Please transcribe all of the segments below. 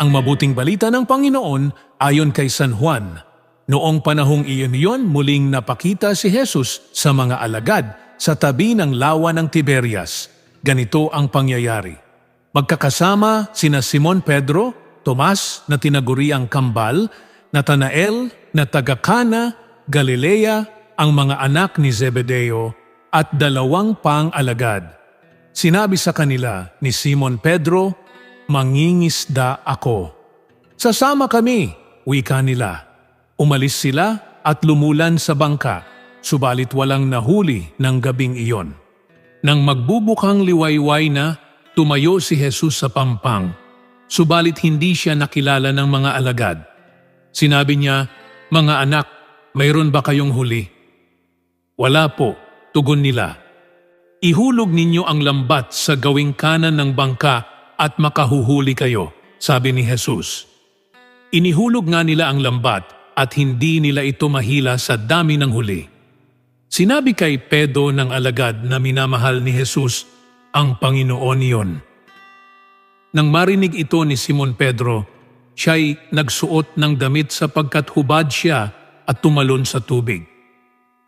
Ang mabuting balita ng Panginoon ayon kay San Juan. Noong panahong iyon iyon, muling napakita si Jesus sa mga alagad sa tabi ng lawa ng Tiberias. Ganito ang pangyayari. Magkakasama sina Simon Pedro, Tomas na tinaguriang kambal, Natanael na taga Cana, Galilea, ang mga anak ni Zebedeo at dalawang pang alagad. Sinabi sa kanila ni Simon Pedro, Mangingisda ako. Sasama kami, wika nila. Umalis sila at lumulan sa bangka, subalit walang nahuli ng gabing iyon. Nang magbubukang liwayway na, tumayo si Jesus sa pampang, subalit hindi siya nakilala ng mga alagad. Sinabi niya, Mga anak, mayroon ba kayong huli? Wala po, tugon nila. Ihulog ninyo ang lambat sa gawing kanan ng bangka at makahuhuli kayo, sabi ni Jesus. Inihulog nga nila ang lambat at hindi nila ito mahila sa dami ng huli. Sinabi kay Pedro ng alagad na minamahal ni Jesus ang Panginoon iyon. Nang marinig ito ni Simon Pedro, siya'y nagsuot ng damit sapagkat hubad siya at tumalon sa tubig.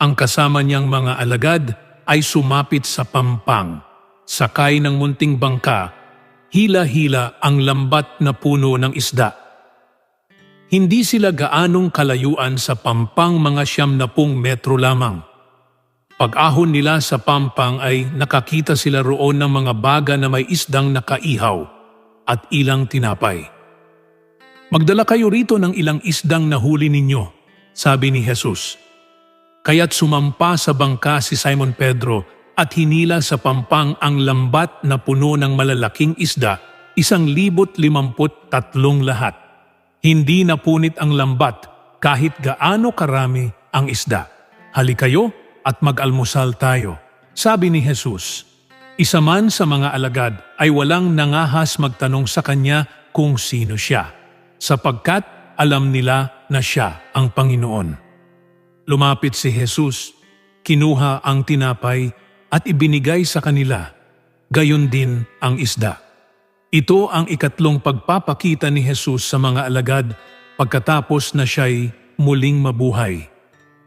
Ang kasama niyang mga alagad ay sumapit sa pampang, sakay ng munting bangka, hila-hila ang lambat na puno ng isda. Hindi sila gaanong kalayuan sa pampang mga siyam na pung metro lamang. Pag-ahon nila sa pampang ay nakakita sila roon ng mga baga na may isdang nakaihaw at ilang tinapay. Magdala kayo rito ng ilang isdang nahuli ninyo, sabi ni Jesus. Kaya't sumampa sa bangka si Simon Pedro at hinila sa pampang ang lambat na puno ng malalaking isda, isang libot limamput tatlong lahat. Hindi napunit ang lambat kahit gaano karami ang isda. Halikayo at mag-almusal tayo, sabi ni Jesus. Isa man sa mga alagad ay walang nangahas magtanong sa kanya kung sino siya, sapagkat alam nila na siya ang Panginoon. Lumapit si Jesus, kinuha ang tinapay at ibinigay sa kanila, gayon din ang isda. Ito ang ikatlong pagpapakita ni Jesus sa mga alagad pagkatapos na siya'y muling mabuhay.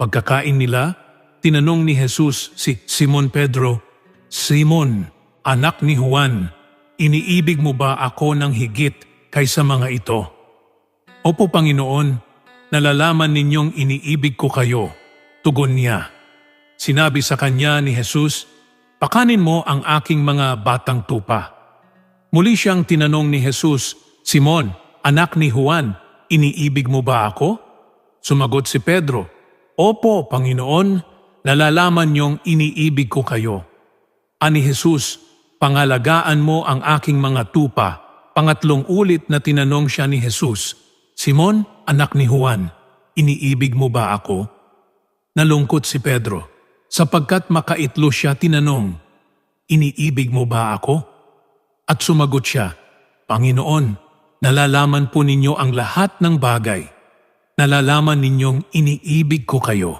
Pagkakain nila, tinanong ni Jesus si Simon Pedro, Simon, anak ni Juan, iniibig mo ba ako ng higit kaysa mga ito? Opo Panginoon, nalalaman ninyong iniibig ko kayo, tugon niya. Sinabi sa kanya ni Jesus, Pakanin mo ang aking mga batang tupa. Muli siyang tinanong ni Jesus, Simon, anak ni Juan, iniibig mo ba ako? Sumagot si Pedro, Opo, Panginoon, nalalaman niyong iniibig ko kayo. Ani Jesus, pangalagaan mo ang aking mga tupa. Pangatlong ulit na tinanong siya ni Jesus, Simon, anak ni Juan, iniibig mo ba ako? Nalungkot si Pedro, sapagkat makaitlo siya tinanong, iniibig mo ba ako? At sumagot siya, Panginoon, nalalaman po ninyo ang lahat ng bagay. Nalalaman ninyong iniibig ko kayo.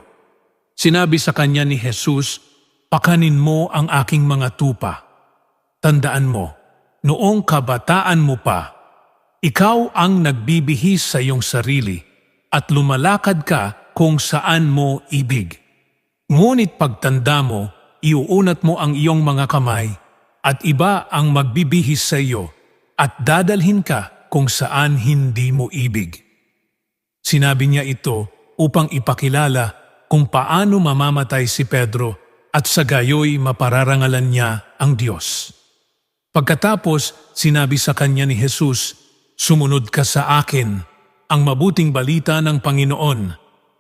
Sinabi sa kanya ni Jesus, Pakanin mo ang aking mga tupa. Tandaan mo, noong kabataan mo pa, ikaw ang nagbibihis sa iyong sarili at lumalakad ka kung saan mo ibig. Ngunit pagtanda mo, iuunat mo ang iyong mga kamay at iba ang magbibihis sa iyo at dadalhin ka kung saan hindi mo ibig. Sinabi niya ito upang ipakilala kung paano mamamatay si Pedro at sa gayoy mapararangalan niya ang Diyos. Pagkatapos, sinabi sa kanya ni Jesus, Sumunod ka sa akin, ang mabuting balita ng Panginoon.